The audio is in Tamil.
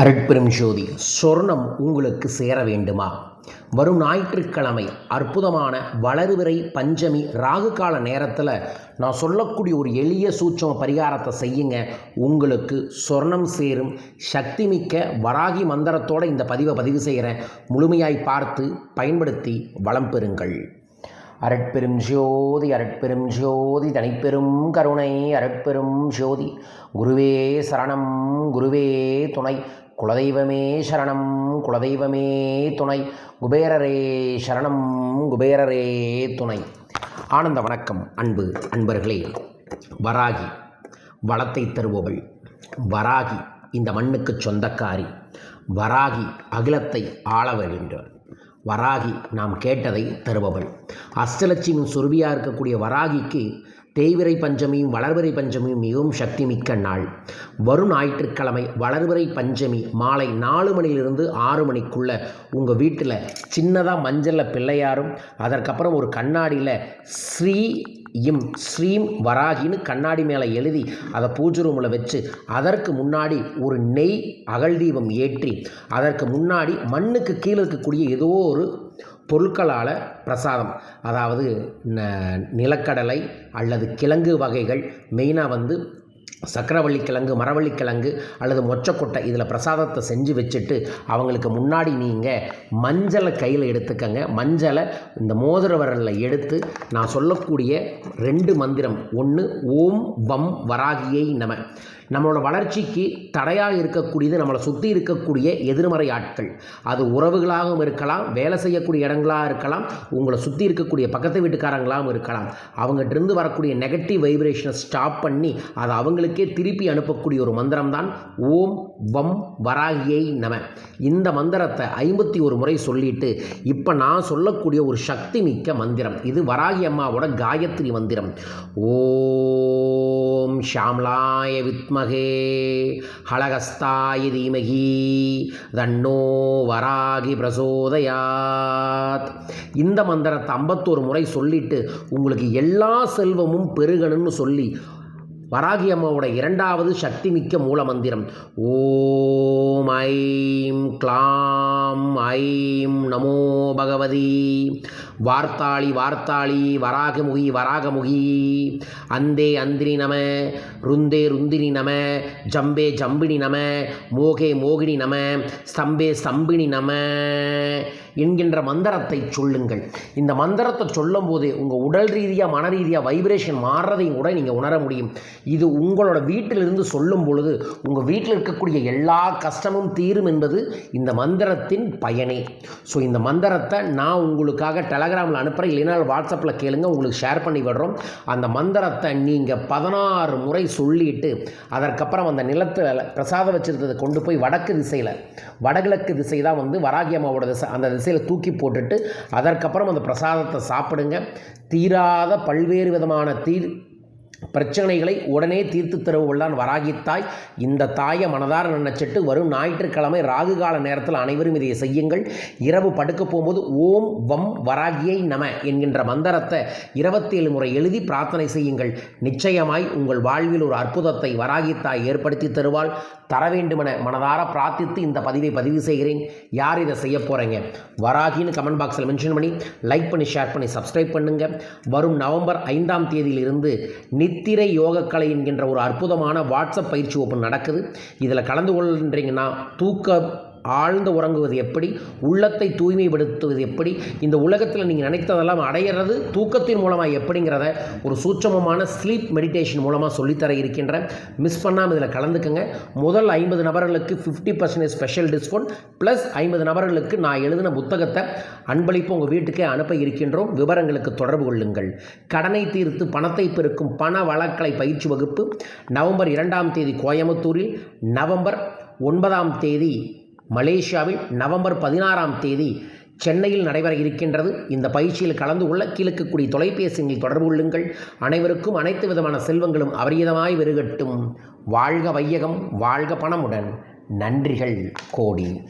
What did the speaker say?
அருட்பெரும் ஜோதி சொர்ணம் உங்களுக்கு சேர வேண்டுமா? வரும் ஞாயிற்றுக்கிழமை அற்புதமான வளர்விரை பஞ்சமி ராகு கால நேரத்தில் நான் சொல்லக்கூடிய ஒரு எளிய சூட்சம பரிகாரத்தை செய்யுங்க. உங்களுக்கு சொர்ணம் சேரும். சக்தி மிக்க வராகி மந்திரத்தோடு இந்த பதிவை பதிவு செய்கிறேன் முழுமையாய் பார்த்து பயன்படுத்தி வளம் பெறுங்கள். அரட்பெரும் ஜோதி அரட்பெரும் ஜோதி தனிப்பெரும் கருணை அரட்பெரும் ஜோதி. குருவே சரணம் குருவே துணை. குலதெய்வமே சரணம் குலதெய்வமே துணை. குபேரரே சரணம் குபேரரே துணை. ஆனந்த வணக்கம் அன்பு அன்பர்களே. வராகி வளத்தை தருபவள். வராகி இந்த மண்ணுக்கு சொந்தக்காரி. வராகி அகிலத்தை ஆள வேண்டும். வராகி நாம் கேட்டதை தருபவள். அஷ்டலட்சுமி சுருபியாக இருக்கக்கூடிய வராகிக்கு தேய்விரை பஞ்சமியும் வளர்விரை பஞ்சமியும் மிகவும் சக்தி மிக்க நாள். வரும் ஞாயிற்றுக்கிழமை வளர்விரை பஞ்சமி மாலை நாலு மணிலிருந்து ஆறு மணிக்குள்ள உங்கள் வீட்டில் சின்னதாக மஞ்சளில் பிள்ளையாரும் அதற்கப்புறம் ஒரு கண்ணாடியில் ஸ்ரீ இம் ஸ்ரீம் வராகின்னு கண்ணாடி மேலே எழுதி அதை பூஜை ரூமில் வச்சு அதற்கு முன்னாடி ஒரு நெய் அகல் தீபம் ஏற்றி அதற்கு முன்னாடி மண்ணுக்கு கீழே இருக்கக்கூடிய ஏதோ ஒரு பொருட்களால் பிரசாதம். அதாவது ந- நிலக்கடலை அல்லது கிழங்கு வகைகள் மெயினாக வந்து சக்கரவள்ளி கிழங்கு மரவள்ளி கிழங்கு அல்லது மொச்சக்கொட்டை. இதில் பிரசாதத்தை செஞ்சு வச்சுட்டு அவங்களுக்கு முன்னாடி நீங்கள் மஞ்சளை கையில் எடுத்துக்கங்க. மஞ்சளை இந்த மோதிர விரலில் எடுத்து நான் சொல்லக்கூடிய ரெண்டு மந்திரம். ஒன்று ஓம் வம் வராகியை நம. நம்மளோட வளர்ச்சிக்கு தடையாக இருக்கக்கூடியது நம்மளை சுற்றி இருக்கக்கூடிய எதிர்மறை ஆட்கள். அது உறவுகளாகவும் இருக்கலாம் வேலை செய்யக்கூடிய இடங்களாக இருக்கலாம் உங்களை சுற்றி இருக்கக்கூடிய பக்கத்து வீட்டுக்காரங்களாகவும் இருக்கலாம். அவங்ககிட்ட இருந்து வரக்கூடிய நெகட்டிவ் வைப்ரேஷனை ஸ்டாப் பண்ணி அதை அவங்களுக்கே திருப்பி அனுப்பக்கூடிய ஒரு மந்திரம் தான் ஓம் வம் வராகியை நம. இந்த மந்திரத்தை ஐம்பத்தி ஒரு முறை சொல்லிட்டு இப்போ நான் சொல்லக்கூடிய ஒரு சக்தி மிக்க மந்திரம். இது வராகி அம்மாவோட காயத்ரி மந்திரம். ஓ ஓம் ஷாம்லாய வித்மகே. ஹலகஸ்தாய தீமகி. தன்னோ வராகி பிரசோதயாத். இந்த மந்திரத்தை ஐம்பத்தோரு முறை சொல்லிட்டு உங்களுக்கு எல்லா செல்வமும் பெருகணும்னு சொல்லி வராகி அம்மாவோட இரண்டாவது சக்தி மிக்க மூல மந்திரம் ஓம் ஐம் க்ளாம் ஐம் நமோ பகவதி. வார்த்தாளி வார்த்தாளி வராகமுகி வராகமுகி. அந்தே அந்திரி நம ருந்தே ருந்தினி நம ஜம்பே ஜம்பினி நம மோகே மோகினி நம ஸ்தம்பே ஸ்தம்பினி நம. என்கின்ற மந்திரத்தை சொல்லுங்கள். இந்த மந்திரத்தை சொல்லும் போது உங்கள் உடல் ரீதியாக மன ரீதியாக வைப்ரேஷன் மாறுறதையும் கூட நீங்கள் உணர முடியும். இது உங்களோட வீட்டிலிருந்து சொல்லும் பொழுது உங்கள் வீட்டில் இருக்கக்கூடிய எல்லா கஷ்டமும் தீரும் என்பது இந்த மந்திரத்தின் பயனே. ஸோ இந்த மந்திரத்தை நான் உங்களுக்காக டெலகிராமில் அனுப்புகிறேன் இல்லைன்னா வாட்ஸ்அப்பில் கேளுங்க. உங்களுக்கு ஷேர் பண்ணி விடுறோம். அந்த மந்திரத்தை நீங்கள் பதினாறு முறை சொல்லிட்டு அதற்கப்புறம் அந்த நிலத்தில் பிரசாதம் வச்சுருந்ததை கொண்டு போய் வடக்கு திசையில் வடகிழக்கு திசை தான் வந்து வராகியம்மாவோட திசை அந்த திசையில் தூக்கி போட்டுட்டு அதற்கப்புறம் அந்த பிரசாதத்தை சாப்பிடுங்க. தீராத பல்வேறு விதமான தீர் பிரச்சனைகளை உடனே தீர்த்து தருவள்தான் வராகித்தாய் இந்த தாயை மனதார நினைச்சிட்டு வரும் ஞாயிற்றுக்கிழமை ராகு கால நேரத்தில் அனைவரும் இதை செய்யுங்கள். இரவு படுக்க போகும்போது ஓம் வம் வராகியை நம என்கின்ற மந்திரத்தை இருபத்தேழு முறை எழுதி பிரார்த்தனை செய்யுங்கள். நிச்சயமாய் உங்கள் வாழ்வில் ஒரு அற்புதத்தை வராகித்தாய் ஏற்படுத்தி தருவாள். தர வேண்டுமென மனதார பிரார்த்தித்து இந்த பதிவை பதிவு செய்கிறேன். யார் இதை செய்ய போகிறீங்க வராகின்னு கமெண்ட் பாக்ஸில் மென்ஷன் பண்ணி லைக் பண்ணி ஷேர் பண்ணி சப்ஸ்கிரைப் பண்ணுங்கள் வரும் நவம்பர் ஐந்தாம் தேதியிலிருந்து நித்திரை யோகக்கலை என்கின்ற ஒரு அற்புதமான வாட்ஸ்அப் பயிற்சி ஓப்பன் நடக்குது. இதில் கலந்து கொள்கின்றீங்கன்னா தூக்க ஆழ்ந்து உறங்குவது எப்படி? உள்ளத்தை தூய்மைப்படுத்துவது எப்படி? இந்த உலகத்தில் நீங்கள் நினைத்ததெல்லாம் அடையிறது தூக்கத்தின் மூலமாக எப்படிங்கிறத ஒரு சூட்சமமான ஸ்லீப் மெடிடேஷன் மூலமாக சொல்லித்தர இருக்கின்றேன் மிஸ் பண்ணாமல் இதில் கலந்துக்குங்க. முதல் ஐம்பது நபர்களுக்கு fifty percentage special discount plus ஐம்பது நபர்களுக்கு நான் எழுதின புத்தகத்தை அன்பளிப்பு உங்கள் வீட்டுக்கே அனுப்ப இருக்கின்றோம். விவரங்களுக்கு தொடர்பு கொள்ளுங்கள். கடனை தீர்த்து பணத்தை பெருக்கும் பண வழக்கலை பயிற்சி வகுப்பு நவம்பர் இரண்டாம் தேதி கோயம்புத்தூரில் நவம்பர் ஒன்பதாம் தேதி மலேசியாவில் நவம்பர் பதினாறாம் தேதி சென்னையில் நடைபெற இருக்கின்றது இந்த பயிற்சியில் கலந்து கொள்ள கீழக்கக்கூடிய தொலைபேசியில் தொடர்பு கொள்ளுங்கள். அனைவருக்கும் அனைத்து விதமான செல்வங்களும் அபரிதமாய் பெருகட்டும். வாழ்க வையகம் வாழ்க பணமுடன். நன்றிகள் கோடி.